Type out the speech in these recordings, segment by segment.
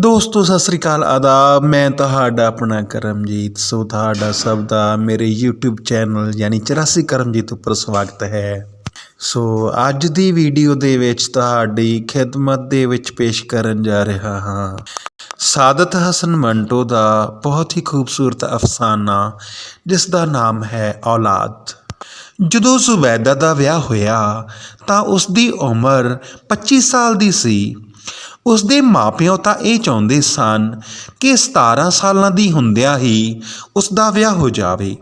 ਦੋਸਤੋ, ਸਤਿ ਸ੍ਰੀ ਅਕਾਲ, ਆਦਾਬ। ਮੈਂ ਤੁਹਾਡਾ ਆਪਣਾ ਕਰਮਜੀਤ ਸੋ, ਤੁਹਾਡਾ ਸਭ ਦਾ ਮੇਰੇ YouTube ਚੈਨਲ ਯਾਨੀ 84 ਕਰਮਜੀਤ ਉੱਪਰ ਸਵਾਗਤ ਹੈ। ਸੋ, ਅੱਜ ਦੀ ਵੀਡੀਓ ਦੇ ਵਿੱਚ ਤੁਹਾਡੀ ਖਿਦਮਤ ਦੇ ਵਿੱਚ ਪੇਸ਼ ਕਰਨ ਜਾ ਰਿਹਾ ਹਾਂ। ਸਾਦਤ ਹਸਨ ਮੰਟੋ ਦਾ ਬਹੁਤ ਹੀ ਖੂਬਸੂਰਤ ਅਫਸਾਨਾ, ਜਿਸ ਦਾ ਨਾਮ ਹੈ ਔਲਾਦ। ਜਦੋਂ ਜ਼ੁਬੈਦਾ ਦਾ ਵਿਆਹ ਹੋਇਆ, ਤਾਂ ਉਸ ਦੀ ਉਮਰ 25 ਸਾਲ ਦੀ ਸੀ। ਉਸ ਦੇ ਮਾਪਿਓ ਤਾਂ ਇਹ ਚਾਹੁੰਦੇ ਸਨ ਕਿ 17 ਸਾਲਾਂ ਦੀ ਹੁੰਦਿਆਂ ਹੀ ਉਸ ਦਾ ਵਿਆਹ ਹੋ ਜਾਵੇ।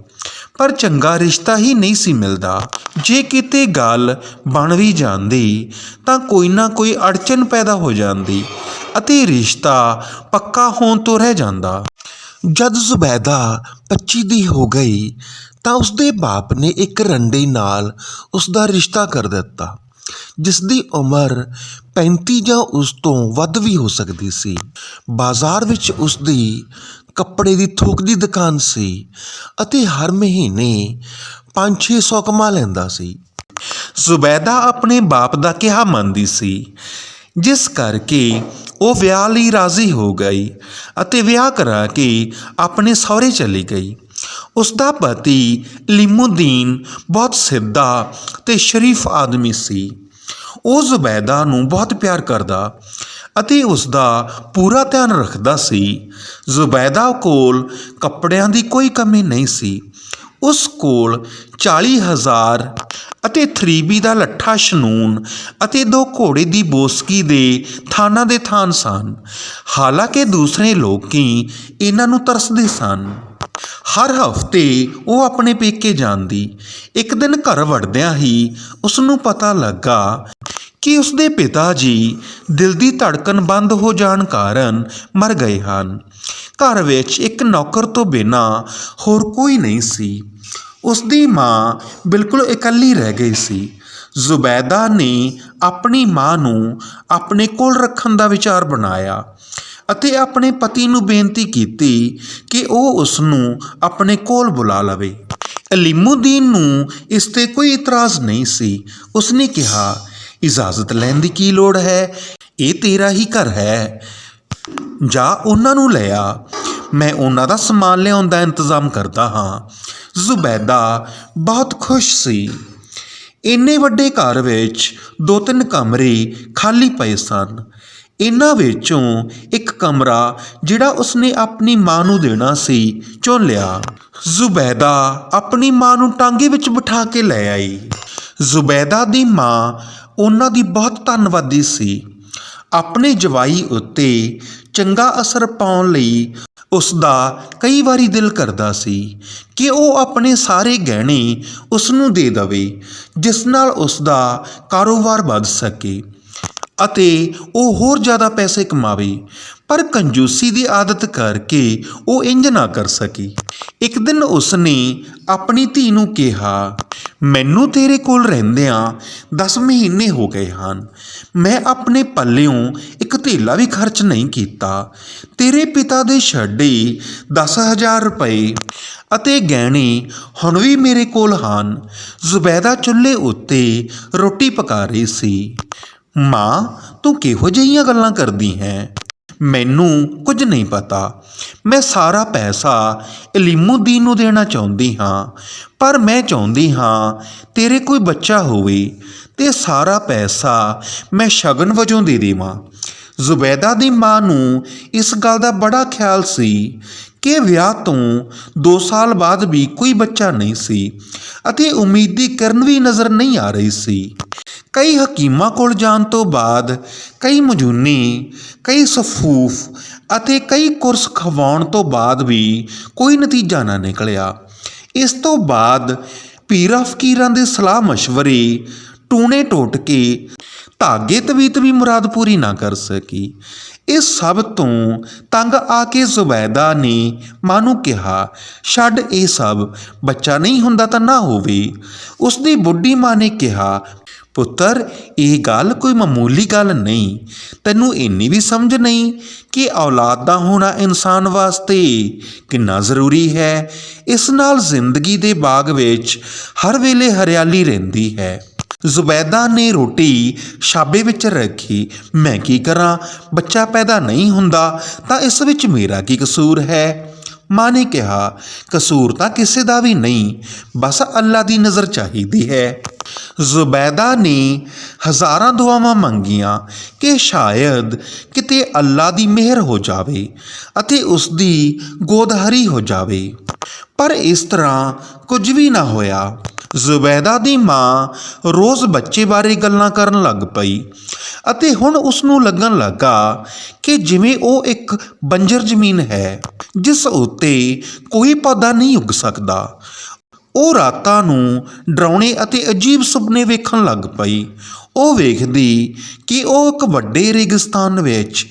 ਪਰ ਚੰਗਾ ਰਿਸ਼ਤਾ ਹੀ ਨਹੀਂ ਸੀ ਮਿਲਦਾ। ਜੇ ਕਿਤੇ ਗੱਲ ਬਣ ਵੀ ਜਾਂਦੀ, ਤਾਂ ਕੋਈ ਨਾ ਕੋਈ ਅੜਚਨ ਪੈਦਾ ਹੋ ਜਾਂਦੀ ਅਤੇ ਰਿਸ਼ਤਾ ਪੱਕਾ ਹੋਣ ਤੋਂ ਰਹਿ ਜਾਂਦਾ। ਜਦ ਜ਼ੁਬੈਦਾ 25 ਦੀ ਹੋ ਗਈ, ਤਾਂ ਉਸਦੇ ਬਾਪ ਨੇ ਇੱਕ ਰੰਡੇ ਨਾਲ ਉਸ ਦਾ ਰਿਸ਼ਤਾ ਕਰ ਦਿੱਤਾ। ਜਿਸ ਦੀ ਉਮਰ 35 ਜਾਂ ਉਸ ਤੋਂ ਵੱਧ ਵੀ ਹੋ ਸਕਦੀ ਸੀ। ਬਾਜ਼ਾਰ ਵਿੱਚ ਉਸ ਦੀ ਕੱਪੜੇ ਦੀ ਥੋਕ ਦੀ ਦੁਕਾਨ ਸੀ ਅਤੇ ਹਰ ਮਹੀਨੇ 5-600 ਕਮਾ ਲੈਂਦਾ ਸੀ। ਜ਼ੁਬੈਦਾ ਆਪਣੇ ਬਾਪ ਦਾ ਕਿਹਾ ਮੰਨਦੀ ਸੀ, ਜਿਸ ਕਰਕੇ ਉਹ ਵਿਆਹ ਲਈ ਰਾਜ਼ੀ ਹੋ ਗਈ ਅਤੇ ਵਿਆਹ ਕਰਾ ਕੇ ਆਪਣੇ ਸਹੁਰੇ ਚਲੀ ਗਈ। ਉਸ ਦਾ ਪਤੀ ਲਿਮੂਦੀਨ ਬਹੁਤ ਸਿੱਧਾ ਤੇ ਸ਼ਰੀਫ ਆਦਮੀ ਸੀ। ਉਹ ਜ਼ੁਬੈਦਾ ਨੂੰ ਬਹੁਤ ਪਿਆਰ ਕਰਦਾ ਅਤੇ ਉਸ ਦਾ ਪੂਰਾ ਧਿਆਨ ਰੱਖਦਾ ਸੀ। ਜ਼ੁਬੈਦਾ ਕੋਲ ਕੱਪੜਿਆਂ ਦੀ ਕੋਈ ਕਮੀ ਨਹੀਂ ਸੀ। ਉਸ ਕੋਲ 40000 ਅਤੇ 3B ਦਾ ਲੱਠਾ ਸ਼ਨੂਨ ਅਤੇ ਦੋ ਘੋੜੇ ਦੀ ਬੋਸਕੀ ਦੇ ਥਾਨਾਂ ਦੇ ਥਾਨ ਸਨ। ਹਾਲਾਂਕਿ ਦੂਸਰੇ ਲੋਕੀ ਇਹਨਾਂ ਨੂੰ ਤਰਸਦੇ ਸਨ। ਹਰ ਹਫ਼ਤੇ ਉਹ ਆਪਣੇ ਪੇਕੇ ਜਾਂਦੀ। ਇੱਕ ਦਿਨ ਘਰ ਵੜਦਿਆਂ ਹੀ ਉਸ ਨੂੰ ਪਤਾ ਲੱਗਾ ਕਿ ਉਸ ਦੇ ਪਿਤਾ ਜੀ ਦਿਲ ਦੀ ਧੜਕਨ ਬੰਦ ਹੋ ਜਾਣ ਕਾਰਨ ਮਰ ਗਏ ਹਨ। ਘਰ ਵਿੱਚ ਇੱਕ ਨੌਕਰ ਤੋਂ ਬਿਨਾ ਹੋਰ ਕੋਈ ਨਹੀਂ ਸੀ। ਉਸ ਦੀ ਮਾਂ ਬਿਲਕੁਲ ਇਕੱਲੀ ਰਹਿ ਗਈ ਸੀ। ਜ਼ੁਬੈਦਾ ਨੇ ਆਪਣੀ ਮਾਂ ਨੂੰ ਆਪਣੇ ਕੋਲ ਰੱਖਣ ਦਾ ਵਿਚਾਰ ਬਣਾਇਆ। ਅਤੇ ਆਪਣੇ ਪਤੀ ਨੂੰ ਬੇਨਤੀ ਕੀਤੀ ਕਿ ਉਹ ਉਸ ਨੂੰ ਆਪਣੇ ਕੋਲ ਬੁਲਾ ਲਵੇ। ਅਲੀਮੂਦੀਨ ਨੂੰ ਇਸ ਤੇ ਕੋਈ ਇਤਰਾਜ਼ ਨਹੀਂ ਸੀ। ਉਸਨੇ ਕਿਹਾ, ਇਜਾਜ਼ਤ ਲੈਣ ਦੀ ਕੀ ਲੋੜ ਹੈ? ਇਹ ਤੇਰਾ ਹੀ ਘਰ ਹੈ। ਜਾ ਉਹਨਾਂ ਨੂੰ ਲੈ ਆ। ਮੈਂ ਉਹਨਾਂ ਦਾ ਸਮਾਨ ਲਿਆਉਣ ਦਾ ਇੰਤਜ਼ਾਮ ਕਰਦਾ ਹਾਂ। ਜ਼ੁਬੈਦਾ ਬਹੁਤ ਖੁਸ਼ ਸੀ। ਇੰਨੇ ਵੱਡੇ ਘਰ ਵਿੱਚ ਦੋ ਤਿੰਨ ਕਮਰੇ ਖਾਲੀ ਪਏ ਸਨ। ਇਹਨਾਂ ਵਿੱਚੋਂ ਇੱਕ ਕਮਰਾ ਜਿਹੜਾ ਉਸਨੇ ਆਪਣੀ ਮਾਂ ਨੂੰ ਦੇਣਾ ਸੀ, ਚੁਣ ਲਿਆ। ਜ਼ੁਬੈਦਾ ਆਪਣੀ ਮਾਂ ਨੂੰ ਟਾਂਗੇ ਵਿੱਚ ਬਿਠਾ ਕੇ ਲੈ ਆਈ। ਜ਼ੁਬੈਦਾ ਦੀ ਮਾਂ ਉਹਨਾਂ ਦੀ ਬਹੁਤ ਧੰਨਵਾਦੀ ਸੀ। ਆਪਣੇ ਜਵਾਈ ਉੱਤੇ ਚੰਗਾ ਅਸਰ ਪਾਉਣ ਲਈ ਉਸ ਦਾ ਕਈ ਵਾਰੀ ਦਿਲ ਕਰਦਾ ਸੀ ਕਿ ਉਹ ਆਪਣੇ ਸਾਰੇ ਗਹਿਣੇ ਉਸ ਨੂੰ ਦੇ ਦਵੇ, ਜਿਸ ਨਾਲ ਉਸ ਦਾ ਕਾਰੋਬਾਰ ਵੱਧ ਸਕੇ। ਅਤੇ ਉਹ ਹੋਰ ਜ਼ਿਆਦਾ ਪੈਸੇ ਕਮਾਵੇ, ਪਰ ਕੰਜੂਸੀ ਦੀ ਆਦਤ ਕਰਕੇ ਉਹ ਇੰਜ ਨਾ ਕਰ ਸਕੀ। ਇੱਕ ਦਿਨ ਉਸਨੇ ਆਪਣੀ ਧੀ ਨੂੰ ਕਿਹਾ, ਮੈਨੂੰ ਤੇਰੇ ਕੋਲ ਰਹਿੰਦਿਆਂ 10 ਮਹੀਨੇ ਹੋ ਗਏ ਹਨ। ਮੈਂ ਆਪਣੇ ਪੱਲਿਓਂ ਇੱਕ ਧੇਲਾ ਵੀ ਖਰਚ ਨਹੀਂ ਕੀਤਾ। ਤੇਰੇ ਪਿਤਾ ਦੇ ਛੱਡੇ 10000 ਰੁਪਏ ਅਤੇ ਗਹਿਣੇ ਹੁਣ ਵੀ ਮੇਰੇ ਕੋਲ ਹਨ। ਜ਼ੁਬੈਦਾ ਚੁੱਲ੍ਹੇ ਉੱਤੇ ਰੋਟੀ ਪਕਾ ਰਹੀ ਸੀ। ਮਾਂ, ਤੂੰ ਕਿਹੋ ਜਿਹੀਆਂ ਗੱਲਾਂ ਕਰਦੀ ਹੈ? ਮੈਨੂੰ ਕੁਝ ਨਹੀਂ ਪਤਾ। ਮੈਂ ਸਾਰਾ ਪੈਸਾ ਇਲੀਮੁਦੀਨ ਨੂੰ ਦੇਣਾ ਚਾਹੁੰਦੀ ਹਾਂ, ਪਰ ਮੈਂ ਚਾਹੁੰਦੀ ਹਾਂ ਤੇਰੇ ਕੋਈ ਬੱਚਾ ਹੋਵੇ ਤੇ ਸਾਰਾ ਪੈਸਾ ਮੈਂ ਸ਼ਗਨ ਵਜੋਂ ਦੇ ਦੇਵਾਂ। ਜ਼ੁਬੈਦਾ ਦੀ ਮਾਂ ਨੂੰ ਇਸ ਗੱਲ ਦਾ ਬੜਾ ਖਿਆਲ ਸੀ ਕਿ ਵਿਆਹ ਤੋਂ 2 ਸਾਲ ਬਾਅਦ ਵੀ ਕੋਈ ਬੱਚਾ ਨਹੀਂ ਸੀ ਅਤੇ ਉਮੀਦੀ ਕਿਰਨ ਵੀ ਨਜ਼ਰ ਨਹੀਂ ਆ ਰਹੀ ਸੀ। ਕਈ ਹਕੀਮਾਂ ਕੋਲ ਜਾਣ ਤੋਂ ਬਾਅਦ ਕਈ ਮਜੂਨੀ, ਕਈ ਸਫੂਫ ਅਤੇ ਕਈ ਕੁਰਸ ਖਵਾਉਣ ਤੋਂ ਬਾਅਦ ਵੀ ਕੋਈ ਨਤੀਜਾ ਨਾ ਨਿਕਲਿਆ। ਇਸ ਤੋਂ ਬਾਅਦ ਪੀਰਾਂ ਫਕੀਰਾਂ ਦੇ ਸਲਾਹ مشਵਰੇ ਟੂਣੇ ਟੋਟ ਕੇ ਧਾਗੇ ਤਵੀਤ ਵੀ ਮੁਰਾਦ ਪੂਰੀ ਨਾ ਕਰ ਸਕੀ। ਇਹ ਸਭ ਤੋਂ ਤੰਗ ਆ ਕੇ ਜ਼ੁਬੈਦਾ ਨੇ ਮਾਂ ਨੂੰ ਕਿਹਾ, ਛੱਡ ਇਹ ਸਭ, ਬੱਚਾ ਨਹੀਂ ਹੁੰਦਾ ਤਾਂ ਨਾ ਹੋਵੇ। ਉਸ ਦੀ ਬੁੱਢੀ ਮਾਂ ਨੇ ਕਿਹਾ, ਪੁੱਤਰ, ਇਹ ਗੱਲ ਕੋਈ ਮਾਮੂਲੀ ਗੱਲ ਨਹੀਂ। ਤੈਨੂੰ ਇੰਨੀ ਵੀ ਸਮਝ ਨਹੀਂ ਕਿ ਔਲਾਦ ਦਾ ਹੋਣਾ ਇਨਸਾਨ ਵਾਸਤੇ ਕਿੰਨਾ ਜ਼ਰੂਰੀ ਹੈ। ਇਸ ਨਾਲ ਜ਼ਿੰਦਗੀ ਦੇ ਬਾਗ ਵਿੱਚ ਹਰ ਵੇਲੇ ਹਰਿਆਲੀ ਰਹਿੰਦੀ ਹੈ। ਜ਼ੁਬੈਦਾ ਨੇ ਰੋਟੀ ਛਾਬੇ ਵਿੱਚ ਰੱਖੀ। ਮੈਂ ਕੀ ਕਰਾਂ? ਬੱਚਾ ਪੈਦਾ ਨਹੀਂ ਹੁੰਦਾ, ਤਾਂ ਇਸ ਵਿੱਚ ਮੇਰਾ ਕੀ ਕਸੂਰ ਹੈ? ਮਾਂ ਨੇ ਕਿਹਾ, ਕਸੂਰ ਤਾਂ ਕਿਸੇ ਦਾ ਵੀ ਨਹੀਂ, ਬਸ ਅੱਲਾ ਦੀ ਨਜ਼ਰ ਚਾਹੀਦੀ ਹੈ। ਜ਼ੁਬੈਦਾ ਨੇ ਹਜ਼ਾਰਾਂ ਦੁਆਵਾਂ ਮੰਗੀਆਂ ਕਿ ਸ਼ਾਇਦ ਕਿਤੇ ਅੱਲਾ ਦੀ ਮਿਹਰ ਹੋ ਜਾਵੇ ਅਤੇ ਉਸ ਦੀ ਗੋਦਹਰੀ ਹੋ ਜਾਵੇ। ਪਰ ਇਸ ਤਰ੍ਹਾਂ ਕੁਝ ਵੀ ਨਾ ਹੋਇਆ। ਜ਼ੁਬੈਦਾ ਦੀ ਮਾਂ ਰੋਜ਼ ਬੱਚੇ ਬਾਰੇ ਗੱਲਾਂ ਕਰਨ ਲੱਗ ਪਈ ਅਤੇ ਹੁਣ ਉਸ ਨੂੰ ਲੱਗਣ ਲੱਗਾ ਕਿ ਜਿਵੇਂ ਉਹ ਇੱਕ ਬੰਜਰ ਜ਼ਮੀਨ ਹੈ, ਜਿਸ ਉੱਤੇ ਕੋਈ ਪੌਦਾ ਨਹੀਂ ਉੱਗ ਸਕਦਾ। ਉਹ ਰਾਤਾਂ ਨੂੰ ਡਰਾਉਣੇ ਅਤੇ ਅਜੀਬ ਸੁਪਨੇ ਵੇਖਣ ਲੱਗ ਪਈ। ਉਹ ਵੇਖਦੀ ਕਿ ਉਹ ਇੱਕ ਵੱਡੇ ਰੇਗਿਸਤਾਨ ਵਿੱਚ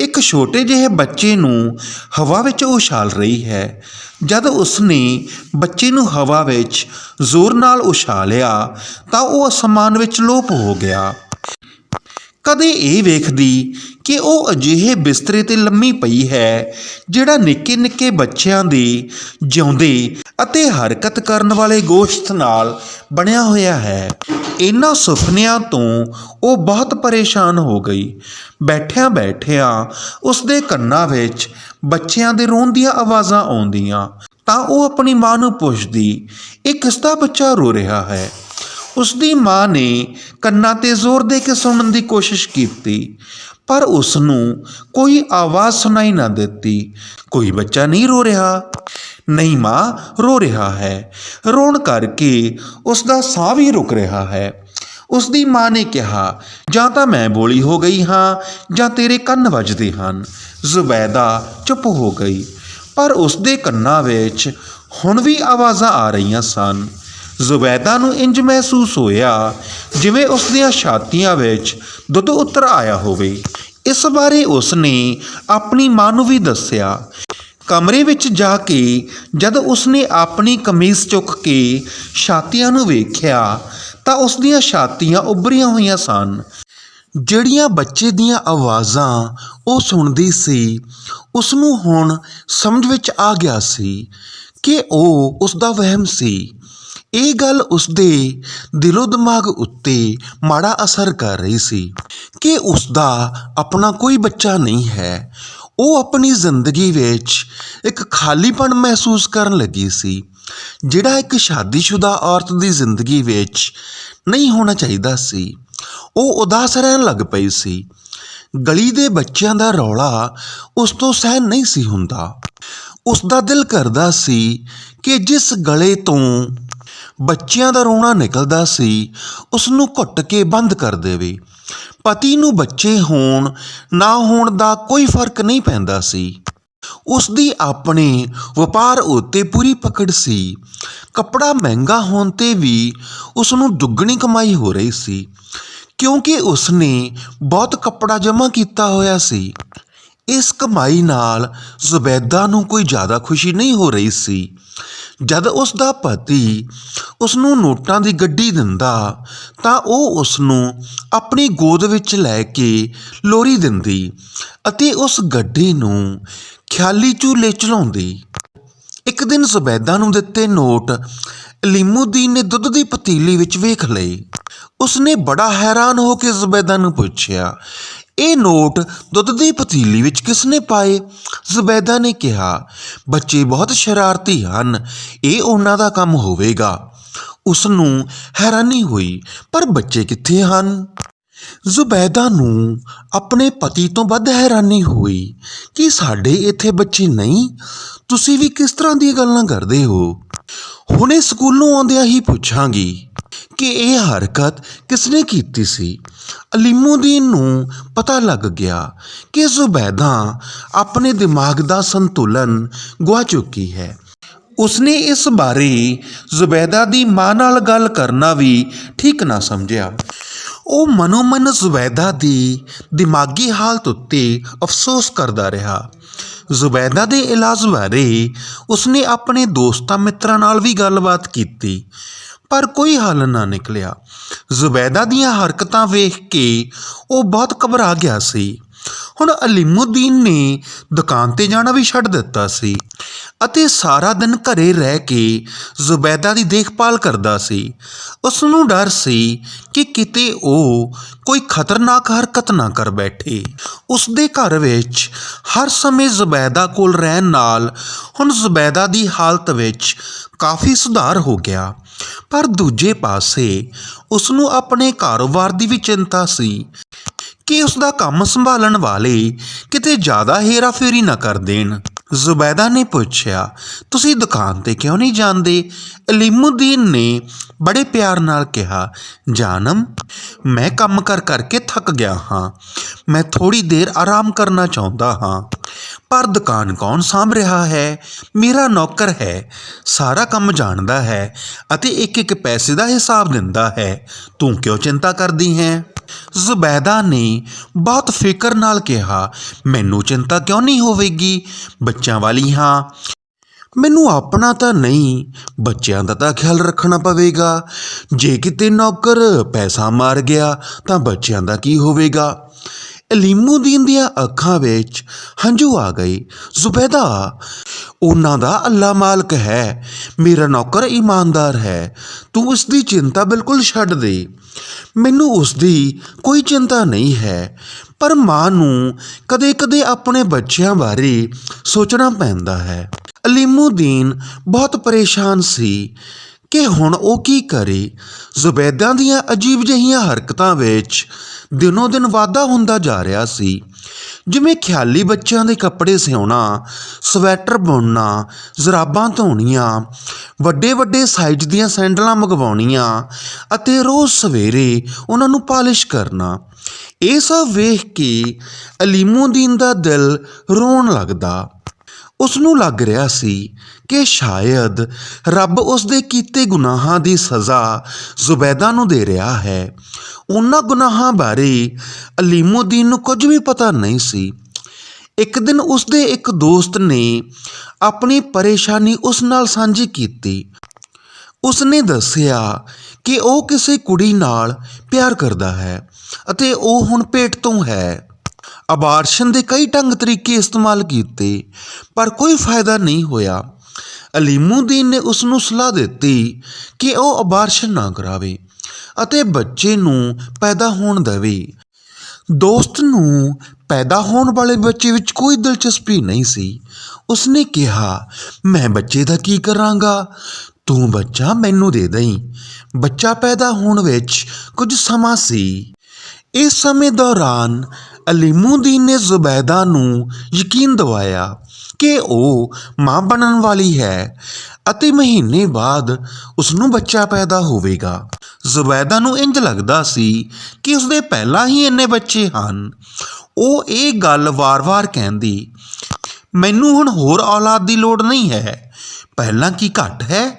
ਇੱਕ ਛੋਟੇ ਜਿਹੇ ਬੱਚੇ ਨੂੰ ਹਵਾ ਵਿੱਚ ਉਛਾਲ ਰਹੀ ਹੈ। ਜਦ ਉਸਨੇ ਬੱਚੇ ਨੂੰ ਹਵਾ ਵਿੱਚ ਜ਼ੋਰ ਨਾਲ ਉਛਾਲਿਆ ਤਾਂ ਉਹ ਅਸਮਾਨ ਵਿੱਚ ਲੋਪ ਹੋ ਗਿਆ। ਕਦੇ ਇਹ ਵੇਖਦੀ ਕਿ ਉਹ ਅਜਿਹੇ ਬਿਸਤਰੇ ਤੇ ਲੰਮੀ ਪਈ ਹੈ, ਜਿਹੜਾ ਨਿੱਕੇ ਨਿੱਕੇ ਬੱਚਿਆਂ ਦੇ ਜਿਉਂਦੇ ਅਤੇ ਹਰਕਤ ਕਰਨ ਵਾਲੇ ਗੋਸ਼ਤ ਨਾਲ ਬਣਿਆ ਹੋਇਆ ਹੈ। ਇਹਨਾਂ ਸੁਪਨਿਆਂ ਤੋਂ ਉਹ ਬਹੁਤ ਪਰੇਸ਼ਾਨ ਹੋ ਗਈ। ਬੈਠਿਆਂ ਬੈਠਿਆਂ ਉਸ ਦੇ ਕੰਨਾਂ ਵਿੱਚ ਬੱਚਿਆਂ ਦੇ ਰੋਣ ਦੀਆਂ ਆਵਾਜ਼ਾਂ ਆਉਂਦੀਆਂ, ਤਾਂ ਉਹ ਆਪਣੀ ਮਾਂ ਨੂੰ ਪੁੱਛਦੀ, ਇਹ ਕਿਸ ਦਾ ਬੱਚਾ ਰੋ ਰਿਹਾ ਹੈ? ਉਸ ਦੀ ਮਾਂ ਨੇ ਕੰਨਾਂ ਤੇ ਜ਼ੋਰ ਦੇ ਕੇ ਸੁਣਨ ਦੀ ਕੋਸ਼ਿਸ਼ ਕੀਤੀ, ਪਰ ਉਸ ਨੂੰ ਕੋਈ ਆਵਾਜ਼ ਸੁਣਾਈ ਨਾ ਦਿੱਤੀ। ਕੋਈ ਬੱਚਾ ਨਹੀਂ ਰੋ ਰਿਹਾ। ਨਹੀਂ ਮਾਂ, ਰੋ ਰਿਹਾ ਹੈ। ਰੋਣ ਕਰਕੇ ਉਸ ਦਾ ਸਾਹ ਵੀ ਰੁਕ ਰਿਹਾ ਹੈ। ਉਸ ਦੀ ਮਾਂ ਨੇ ਕਿਹਾ, ਜਾਂ ਤਾਂ ਮੈਂ ਬੋਲੀ ਹੋ ਗਈ ਹਾਂ, ਜਾਂ ਤੇਰੇ ਕੰਨ ਵੱਜਦੇ ਹਨ। ਜ਼ੁਬੈਦਾ ਚੁੱਪ ਹੋ ਗਈ। ਪਰ ਉਸ ਦੇ ਕੰਨਾਂ ਵਿੱਚ ਹੁਣ ਵੀ ਆਵਾਜ਼ਾਂ ਆ ਰਹੀਆਂ ਸਨ। ਜ਼ੁਬੈਦਾ ਨੂੰ ਇੰਜ ਮਹਿਸੂਸ ਹੋਇਆ ਜਿਵੇਂ ਉਸ ਦੀਆਂ ਛਾਤੀਆਂ ਵਿੱਚ ਦੁੱਧ ਉਤਰ ਆਇਆ ਹੋਵੇ। ਇਸ ਬਾਰੇ ਉਸ ਨੇ ਆਪਣੀ ਮਾਂ ਨੂੰ ਵੀ ਦੱਸਿਆ। ਕਮਰੇ ਵਿੱਚ ਜਾ ਕੇ ਜਦ ਉਸਨੇ ਆਪਣੀ ਕਮੀਜ਼ ਚੁੱਕ ਕੇ ਛਾਤੀਆਂ ਨੂੰ ਵੇਖਿਆ ਤਾਂ ਉਸ ਦੀਆਂ ਛਾਤੀਆਂ ਉੱਭਰੀਆਂ ਹੋਈਆਂ ਸਨ। ਜਿਹੜੀਆਂ ਬੱਚੇ ਦੀਆਂ ਆਵਾਜ਼ਾਂ ਉਹ ਸੁਣਦੀ ਸੀ, ਉਸ ਨੂੰ ਹੁਣ ਸਮਝ ਵਿੱਚ ਆ ਗਿਆ ਸੀ ਕਿ ਉਹ ਉਸ ਦਾ ਵਹਿਮ ਸੀ। ਇਹ ਗੱਲ ਉਸ ਦੇ ਦਿਲੋਂ ਦਿਮਾਗ ਉੱਤੇ ਮਾੜਾ ਅਸਰ ਕਰ ਰਹੀ ਸੀ ਕਿ ਉਸ ਦਾ ਆਪਣਾ ਕੋਈ ਬੱਚਾ ਨਹੀਂ ਹੈ। ਉਹ ਆਪਣੀ ਜ਼ਿੰਦਗੀ ਵਿੱਚ ਇੱਕ ਖਾਲੀਪਣ ਮਹਿਸੂਸ ਕਰਨ ਲੱਗੀ ਸੀ, ਜਿਹੜਾ ਇੱਕ ਸ਼ਾਦੀशुदा ਔਰਤ ਦੀ ਜ਼ਿੰਦਗੀ ਵਿੱਚ ਨਹੀਂ ਹੋਣਾ ਚਾਹੀਦਾ ਸੀ। ਉਹ ਉਦਾਸ ਰਹਿਣ ਲੱਗ ਪਈ ਸੀ। ਗਲੀ ਦੇ ਬੱਚਿਆਂ ਦਾ ਰੌਲਾ ਉਸ ਤੋਂ ਸਹਿਨ ਨਹੀਂ ਸੀ ਹੁੰਦਾ। ਉਸ ਦਾ ਦਿਲ ਕਰਦਾ ਸੀ ਕਿ ਜਿਸ ਗਲੇ ਤੋਂ ਬੱਚਿਆਂ ਦਾ ਰੋਣਾ ਨਿਕਲਦਾ ਸੀ ਉਸ ਨੂੰ ਘੁੱਟ ਕੇ ਬੰਦ ਕਰ ਦੇਵੇ। ਪਤੀ ਨੂੰ ਬੱਚੇ ਹੋਣ, ਨਾ ਹੋਣ ਦਾ ਕੋਈ ਫ਼ਰਕ ਨਹੀਂ ਪੈਂਦਾ ਸੀ। ਉਸ ਦੀ ਆਪਣੇ ਵਪਾਰ ਉੱਤੇ ਪੂਰੀ ਪਕੜ ਸੀ। ਕੱਪੜਾ ਮਹਿੰਗਾ ਹੋਣ ਤੇ ਵੀ ਉਸ ਨੂੰ ਦੁੱਗਣੀ ਕਮਾਈ ਹੋ ਰਹੀ ਸੀ, ਕਿਉਂਕਿ ਉਸ ਨੇ ਬਹੁਤ ਕੱਪੜਾ ਜਮ੍ਹਾਂ ਕੀਤਾ ਹੋਇਆ ਸੀ। ਇਸ ਕਮਾਈ ਨਾਲ ਜ਼ੁਬੈਦਾ ਨੂੰ ਕੋਈ ਜ਼ਿਆਦਾ ਖੁਸ਼ੀ ਨਹੀਂ ਹੋ ਰਹੀ ਸੀ। ਜਦ ਉਸ ਦਾ ਪਤੀ ਉਸ ਨੂੰ ਨੋਟਾਂ ਦੀ ਗੱਡੀ ਦਿੰਦਾ, ਤਾਂ ਉਹ ਉਸ ਨੂੰ ਆਪਣੀ ਗੋਦ ਵਿੱਚ ਲੈ ਕੇ ਲੋਰੀ ਦਿੰਦੀ ਅਤੇ ਉਸ ਗੱਡੀ ਨੂੰ ਖਿਆਲੀ ਝੂਲੇ ਚਲਾਉਂਦੀ। ਇੱਕ ਦਿਨ ਜ਼ੁਬੈਦਾ ਨੂੰ ਦਿੱਤੇ ਨੋਟ ਅਲੀਮੁਦੀਨ ਨੇ ਦੁੱਧ ਦੀ ਪਤੀਲੀ ਵਿੱਚ ਵੇਖ ਲਈ ਉਸਨੇ ਬੜਾ ਹੈਰਾਨ ਹੋ ਕੇ ਜ਼ੁਬੈਦਾ ਨੂੰ ਪੁੱਛਿਆ ਇਹ ਨੋਟ ਦੁੱਧ ਦੀ ਪਤੀਲੀ ਵਿੱਚ ਕਿਸ ਨੇ ਪਾਏ? ਜ਼ੁਬੈਦਾ ਨੇ ਕਿਹਾ, ਬੱਚੇ ਬਹੁਤ ਸ਼ਰਾਰਤੀ ਹਨ, ਇਹ ਉਹਨਾਂ ਦਾ ਕੰਮ ਹੋਵੇਗਾ। ਉਸ ਨੂੰ ਹੈਰਾਨੀ ਹੋਈ, ਪਰ ਬੱਚੇ ਕਿੱਥੇ ਹਨ? ਜ਼ੁਬੈਦਾ ਨੂੰ ਆਪਣੇ ਪਤੀ ਤੋਂ ਵੱਧ ਹੈਰਾਨੀ ਹੋਈ ਕਿ ਸਾਡੇ ਇੱਥੇ ਬੱਚੇ ਨਹੀਂ, ਤੁਸੀਂ ਵੀ ਕਿਸ ਤਰ੍ਹਾਂ ਦੀਆਂ ਗੱਲਾਂ ਕਰਦੇ ਹੋ? ਹੁਣੇ ਸਕੂਲੋਂ ਆਉਂਦਿਆਂ ਹੀ ਪੁੱਛਾਂਗੀ। ਕਿ ਇਹ ਹਰਕਤ ਕਿਸਨੇ ਕੀਤੀ ਸੀ? ਅਲੀਮੁਦੀਨ ਨੂੰ ਪਤਾ ਲੱਗ ਗਿਆ ਕਿ ਜ਼ੁਬੈਦਾ ਆਪਣੇ ਦਿਮਾਗ ਦਾ ਸੰਤੁਲਨ ਗਵਾ ਚੁੱਕੀ ਹੈ। ਉਸਨੇ ਇਸ ਬਾਰੇ ਜ਼ੁਬੈਦਾ ਦੀ ਮਾਂ ਨਾਲ ਗੱਲ ਕਰਨਾ ਵੀ ਠੀਕ ਨਾ ਸਮਝਿਆ। ਉਹ ਮਨੋਮਨ ਜ਼ੁਬੈਦਾ ਦੀ ਦਿਮਾਗੀ ਹਾਲਤ ਉੱਤੇ ਅਫਸੋਸ ਕਰਦਾ ਰਿਹਾ। ਜ਼ੁਬੈਦਾ ਦੇ ਇਲਾਜ ਬਾਰੇ ਉਸਨੇ ਆਪਣੇ ਦੋਸਤਾਂ ਮਿੱਤਰਾਂ ਨਾਲ ਵੀ ਗੱਲਬਾਤ ਕੀਤੀ। ਪਰ ਕੋਈ ਹੱਲ ਨਾ ਨਿਕਲਿਆ। ਜ਼ੁਬੈਦਾ ਦੀਆਂ ਹਰਕਤਾਂ ਵੇਖ ਕੇ ਉਹ ਬਹੁਤ ਘਬਰਾ ਗਿਆ ਸੀ। ਹੁਣ ਅਲੀਮੁਦੀਨ ਨੇ ਦੁਕਾਨ ਤੇ ਜਾਣਾ ਵੀ ਛੱਡ ਦਿੱਤਾ ਸੀ ਅਤੇ ਸਾਰਾ ਦਿਨ ਘਰੇ ਰਹਿ ਕੇ ਜ਼ੁਬੈਦਾ ਦੀ ਦੇਖਭਾਲ ਕਰਦਾ ਸੀ। ਉਸ ਨੂੰ ਡਰ ਸੀ ਕਿ ਕਿਤੇ ਉਹ ਕੋਈ ਖਤਰਨਾਕ ਹਰਕਤ ਨਾ ਕਰ ਬੈਠੇ। ਉਸ ਦੇ ਘਰ ਵਿੱਚ ਹਰ ਸਮੇਂ ਜ਼ੁਬੈਦਾ ਕੋਲ ਰਹਿਣ ਨਾਲ ਹੁਣ ਜ਼ੁਬੈਦਾ ਦੀ ਹਾਲਤ ਵਿੱਚ ਕਾਫੀ ਸੁਧਾਰ ਹੋ ਗਿਆ। ਪਰ ਦੂਜੇ ਪਾਸੇ ਉਸ ਨੂੰ ਆਪਣੇ ਕਾਰੋਬਾਰ ਦੀ ਵੀ ਚਿੰਤਾ ਸੀ ਕਿ ਉਸ ਦਾ ਕੰਮ ਸੰਭਾਲਣ ਵਾਲੇ ਕਿਤੇ ਜ਼ਿਆਦਾ ਹੇਰਾਫੇਰੀ ਨਾ ਕਰ ਦੇਣ। ਜ਼ੁਬੈਦਾ ਨੇ ਪੁੱਛਿਆ, ਤੁਸੀਂ ਦੁਕਾਨ ਤੇ ਕਿਉਂ ਨਹੀਂ ਜਾਂਦੇ? ਅਲੀਮੁਦੀਨ ਨੇ ਬੜੇ ਪਿਆਰ ਨਾਲ ਕਿਹਾ, ਜਾਨਮ, ਮੈਂ ਕੰਮ ਕਰ ਕਰਕੇ ਥੱਕ ਗਿਆ ਹਾਂ। ਮੈਂ ਥੋੜੀ ਦੇਰ ਆਰਾਮ ਕਰਨਾ ਚਾਹੁੰਦਾ ਹਾਂ। ਪਰ ਦੁਕਾਨ ਕੌਣ ਸਾਂਭ ਰਿਹਾ ਹੈ? ਮੇਰਾ ਨੌਕਰ ਹੈ, ਸਾਰਾ ਕੰਮ ਜਾਣਦਾ ਹੈ ਅਤੇ ਇੱਕ ਇੱਕ ਪੈਸੇ ਦਾ ਹਿਸਾਬ ਦਿੰਦਾ ਹੈ। ਤੂੰ ਕਿਉਂ ਚਿੰਤਾ ਕਰਦੀ ਹੈ? ਜ਼ੁਬੈਦਾ ਨੇ ਬਹੁਤ ਫਿਕਰ ਨਾਲ ਕਿਹਾ, ਮੈਨੂੰ ਚਿੰਤਾ ਕਿਉਂ ਨਹੀਂ ਹੋਵੇਗੀ? ਬੱਚਿਆਂ ਵਾਲੀ ਹਾਂ। ਮੈਨੂੰ ਆਪਣਾ ਤਾਂ ਨਹੀਂ, ਬੱਚਿਆਂ ਦਾ ਤਾਂ ਖਿਆਲ ਰੱਖਣਾ ਪਵੇਗਾ। ਜੇ ਕਿਤੇ ਨੌਕਰ ਪੈਸਾ ਮਾਰ ਗਿਆ ਤਾਂ ਬੱਚਿਆਂ ਦਾ ਕੀ ਹੋਵੇਗਾ? ਅਲੀਮੁਦੀਨ ਦੀਆਂ ਅੱਖਾਂ ਵਿੱਚ ਹੰਝੂ ਆ ਗਏ। ਜ਼ੁਬੈਦਾ, ਉਹਨਾਂ ਦਾ ਅੱਲਾ ਮਾਲਕ ਹੈ, ਮੇਰਾ ਨੌਕਰ ਇਮਾਨਦਾਰ ਹੈ, ਤੂੰ ਉਸ ਦੀ ਚਿੰਤਾ ਬਿਲਕੁਲ ਛੱਡ ਦੇ। ਮੈਨੂੰ ਉਸ ਦੀ ਕੋਈ ਚਿੰਤਾ ਨਹੀਂ ਹੈ, ਪਰ ਮਾਂ ਨੂੰ ਕਦੇ-ਕਦੇ ਆਪਣੇ ਬੱਚਿਆਂ ਬਾਰੇ ਸੋਚਣਾ ਪੈਂਦਾ ਹੈ। ਅਲੀਮੁਦੀਨ ਬਹੁਤ ਪਰੇਸ਼ਾਨ ਸੀ। ਕਿ ਹੁਣ ਉਹ ਕੀ ਕਰੇ? ਜ਼ੁਬੈਦਾ ਦੀਆਂ ਅਜੀਬ ਜਿਹੀਆਂ ਹਰਕਤਾਂ ਵਿੱਚ ਦਿਨੋ ਦਿਨ ਵਾਧਾ ਹੁੰਦਾ ਜਾ ਰਿਹਾ ਸੀ। ਜਿਵੇਂ ਖਿਆਲੀ ਬੱਚਿਆਂ ਦੇ ਕੱਪੜੇ ਸਿਉਣਾ, ਸਵੈਟਰ ਬੁਣਨਾ, ਜ਼ਰਾਬਾਂ ਧੋਣੀਆਂ ਵੱਡੇ ਵੱਡੇ ਸਾਈਜ਼ ਦੀਆਂ ਸੈਂਡਲਾਂ ਮੰਗਵਾਉਣੀਆਂ ਅਤੇ ਰੋਜ਼ ਸਵੇਰੇ ਉਹਨਾਂ ਨੂੰ ਪਾਲਿਸ਼ ਕਰਨਾ। ਇਹ ਸਭ ਵੇਖ ਕੇ ਅਲੀਮੂਦੀਨ ਦਾ ਦਿਲ ਰੋਣ ਲੱਗਦਾ। ਉਸ ਨੂੰ ਲੱਗ ਰਿਹਾ ਸੀ ਕਿ ਸ਼ਾਇਦ ਰੱਬ ਉਸ ਦੇ ਕੀਤੇ ਗੁਨਾਹਾਂ ਦੀ ਸਜ਼ਾ ਜ਼ੁਬੈਦਾ ਨੂੰ ਦੇ ਰਿਹਾ ਹੈ। ਉਹਨਾਂ ਗੁਨਾਹਾਂ ਬਾਰੇ ਅਲੀਮੁਦੀਨ ਨੂੰ ਕੁਝ ਵੀ ਪਤਾ ਨਹੀਂ ਸੀ। ਇੱਕ ਦਿਨ ਉਸ ਦੇ ਇੱਕ ਦੋਸਤ ਨੇ ਆਪਣੀ ਪਰੇਸ਼ਾਨੀ ਉਸ ਨਾਲ ਸਾਂਝੀ ਕੀਤੀ। ਉਸ ਨੇ ਦੱਸਿਆ ਕਿ ਉਹ ਕਿਸੇ ਕੁੜੀ ਨਾਲ ਪਿਆਰ ਕਰਦਾ ਹੈ ਅਤੇ ਉਹ ਹੁਣ ਪੇਟ ਤੋਂ ਹੈ। ਅਬਾਰਸ਼ਨ ਦੇ ਕਈ ਢੰਗ ਤਰੀਕੇ ਇਸਤੇਮਾਲ ਕੀਤੇ, ਪਰ ਕੋਈ ਫਾਇਦਾ ਨਹੀਂ ਹੋਇਆ। ਅਲੀਮੁਦੀਨ ਨੇ ਉਸ ਨੂੰ ਸਲਾਹ ਦਿੱਤੀ ਕਿ ਉਹ ਅਬਾਰਸ਼ਨ ਨਾ ਕਰਾਵੇ ਅਤੇ ਬੱਚੇ ਨੂੰ ਪੈਦਾ ਹੋਣ ਦੇਵੇ। ਦੋਸਤ ਨੂੰ ਪੈਦਾ ਹੋਣ ਵਾਲੇ ਬੱਚੇ ਵਿੱਚ ਕੋਈ ਦਿਲਚਸਪੀ ਨਹੀਂ ਸੀ। ਉਸਨੇ ਕਿਹਾ, ਮੈਂ ਬੱਚੇ ਦਾ ਕੀ ਕਰਾਂਗਾ? ਤੂੰ ਬੱਚਾ ਮੈਨੂੰ ਦੇ ਦੇਈਂ। ਬੱਚਾ ਪੈਦਾ ਹੋਣ ਵਿੱਚ ਕੁਝ ਸਮਾਂ ਸੀ। ਇਸ ਸਮੇਂ ਦੌਰਾਨ ਅਲੀਮੂਦੀਨ ਨੇ ਜ਼ੁਬੈਦਾ ਨੂੰ ਯਕੀਨ ਦਿਵਾਇਆ ਕਿ ਉਹ ਮਾਂ ਬਣਨ ਵਾਲੀ ਹੈ ਅਤੇ ਮਹੀਨੇ ਬਾਅਦ ਉਸ ਨੂੰ ਬੱਚਾ ਪੈਦਾ ਹੋਵੇਗਾ। ਜ਼ੁਬੈਦਾ ਨੂੰ ਇੰਜ ਲੱਗਦਾ ਸੀ ਕਿ ਉਸਦੇ ਪਹਿਲਾਂ ਹੀ ਇੰਨੇ ਬੱਚੇ ਹਨ। ਉਹ ਇਹ ਗੱਲ ਵਾਰ-ਵਾਰ ਕਹਿੰਦੀ, ਮੈਨੂੰ ਹੁਣ ਹੋਰ ਔਲਾਦ ਦੀ ਲੋੜ ਨਹੀਂ ਹੈ। ਪਹਿਲਾਂ ਕੀ ਘੱਟ ਹੈ?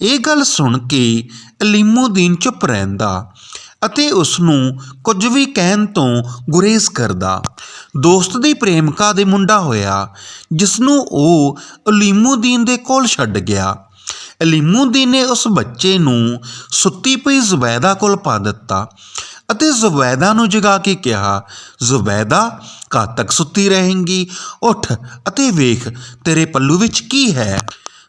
ਇਹ ਗੱਲ ਸੁਣ ਕੇ ਅਲੀਮੁਦੀਨ ਚੁੱਪ ਰਹਿੰਦਾ। ਅਤੇ ਉਸ ਨੂੰ ਕੁਝ ਵੀ ਕਹਿਣ ਤੋਂ ਗੁਰੇਜ਼ ਕਰਦਾ। ਦੋਸਤ ਦੀ ਪ੍ਰੇਮਿਕਾ ਦੇ ਮੁੰਡਾ ਹੋਇਆ ਜਿਸ ਨੂੰ ਉਹ ਅਲੀਮੂਦੀਨ ਦੇ ਕੋਲ ਛੱਡ ਗਿਆ। ਅਲੀਮੂਦੀਨ ਨੇ ਉਸ ਬੱਚੇ ਨੂੰ ਸੁੱਤੀ ਪਈ ਜ਼ੁਬੈਦਾ ਕੋਲ ਪਾ ਦਿੱਤਾ ਅਤੇ ਜ਼ੁਬੈਦਾ ਨੂੰ ਜਗਾ ਕੇ ਕਿਹਾ, ਜ਼ੁਬੈਦਾ ਕਦ ਤੱਕ ਸੁੱਤੀ ਰਹੇਂਗੀ, ਉੱਠ ਅਤੇ ਵੇਖ ਤੇਰੇ ਪੱਲੂ ਵਿੱਚ ਕੀ ਹੈ?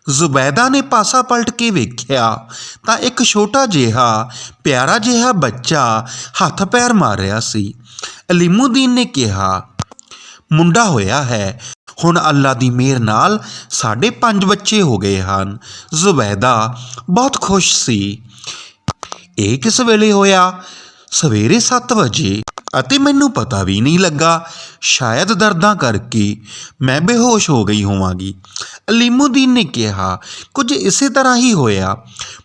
ਜ਼ੁਬੈਦਾ ਨੇ ਪਾਸਾ ਪਲਟ ਕੇ ਵੇਖਿਆ ਤਾਂ ਇੱਕ ਛੋਟਾ ਜਿਹਾ, ਪਿਆਰਾ ਜਿਹਾ ਬੱਚਾ ਹੱਥ ਪੈਰ ਮਾਰ ਰਿਹਾ ਸੀ। ਅਲੀਮੁਦੀਨ ਨੇ ਕਿਹਾ, ਮੁੰਡਾ ਹੋਇਆ ਹੈ। ਹੁਣ ਅੱਲਾ ਦੀ ਮਿਹਰ ਨਾਲ ਸਾਡੇ ਪੰਜ ਬੱਚੇ ਹੋ ਗਏ ਹਨ। ਜ਼ੁਬੈਦਾ ਬਹੁਤ ਖੁਸ਼ ਸੀ। ਇਹ ਕਿਸ ਵੇਲੇ ਹੋਇਆ? ਸਵੇਰੇ 7 ਵਜੇ। ਅਤੇ ਮੈਨੂੰ ਪਤਾ ਵੀ ਨਹੀਂ ਲੱਗਾ। ਸ਼ਾਇਦ ਦਰਦਾਂ ਕਰਕੇ ਮੈਂ ਬੇਹੋਸ਼ ਹੋ ਗਈ ਹੋਵਾਂਗੀ। ਅਲੀਮੂਦੀਨ ਨੇ ਕਿਹਾ, ਕੁਝ ਇਸੇ ਤਰ੍ਹਾਂ ਹੀ ਹੋਇਆ,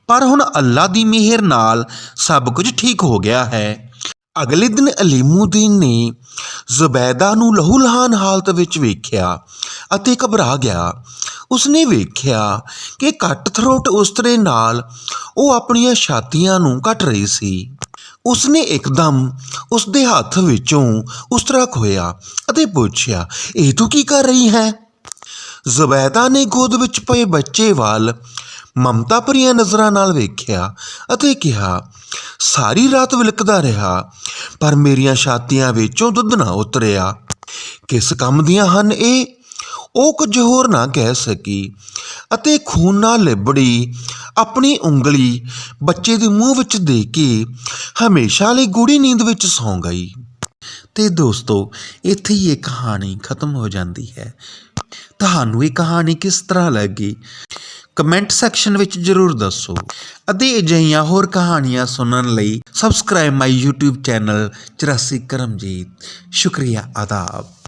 ਪਰ ਹੁਣ ਅੱਲਾ ਦੀ ਮਿਹਰ ਨਾਲ ਸਭ ਕੁਝ ਠੀਕ ਹੋ ਗਿਆ ਹੈ। ਅਗਲੇ ਦਿਨ ਅਲੀਮੂਦੀਨ ਨੇ ਜ਼ੁਬੈਦਾ ਨੂੰ ਲਹੂਲਹਾਨ ਹਾਲਤ ਵਿੱਚ ਵੇਖਿਆ ਅਤੇ ਘਬਰਾ ਗਿਆ। ਉਸਨੇ ਵੇਖਿਆ ਕਿ ਕੱਟ ਥਰੋਟ ਉਸਤਰੇ ਨਾਲ ਉਹ ਆਪਣੀਆਂ ਛਾਤੀਆਂ ਨੂੰ ਕੱਟ ਰਹੀ ਸੀ। ਉਸਨੇ ਇੱਕਦਮ ਉਸਦੇ ਹੱਥ ਵਿੱਚੋਂ ਉਸਤਰਾ ਖੋਇਆ ਅਤੇ ਪੁੱਛਿਆ, ਇਹ ਤੂੰ ਕੀ ਕਰ ਰਹੀ ਹੈ? ਜ਼ੁਬੈਦਾ ਨੇ ਗੋਦ ਵਿੱਚ ਪਏ ਬੱਚੇ ਵੱਲ ਮਮਤਾ ਭਰੀਆਂ ਨਜ਼ਰਾਂ ਨਾਲ ਵੇਖਿਆ ਅਤੇ ਕਿਹਾ, ਸਾਰੀ ਰਾਤ ਵਿਲਕਦਾ ਰਿਹਾ, ਪਰ ਮੇਰੀਆਂ ਛਾਤੀਆਂ ਵਿੱਚੋਂ ਦੁੱਧ ਨਾ ਉਤਰਿਆ। ਕਿਸ ਕੰਮ ਦੀਆਂ ਹਨ ਇਹ? ਉਹ ਕੁਝ ਹੋਰ ਨਾ ਕਹਿ ਸਕੀ ਅਤੇ ਖੂਨ ਨਾਲ ਲਿਬੜੀ ਆਪਣੀ ਉਂਗਲੀ ਬੱਚੇ ਦੇ ਮੂੰਹ ਵਿੱਚ ਦੇ ਕੇ ਹਮੇਸ਼ਾ ਲਈ ਗੂੜੀ ਨੀਂਦ ਵਿੱਚ ਸੌਂ ਗਈ। ਤੇ ਦੋਸਤੋ, ਇੱਥੇ ਹੀ ਇਹ ਕਹਾਣੀ ਖਤਮ ਹੋ ਜਾਂਦੀ ਹੈ। ਤੁਹਾਨੂੰ ਇਹ ਕਹਾਣੀ ਕਿਸ ਤਰ੍ਹਾਂ ਲੱਗੀ? ਕਮੈਂਟ ਸੈਕਸ਼ਨ ਵਿੱਚ ਜਰੂਰ ਦੱਸੋ। ਅਤੇ ਅਜਿਹੀਆਂ ਹੋਰ ਕਹਾਣੀਆਂ ਸੁਣਨ ਲਈ subscribe my YouTube channel 84 Karamjeet. ਸ਼ੁਕਰੀਆ, ਆਦਾਬ।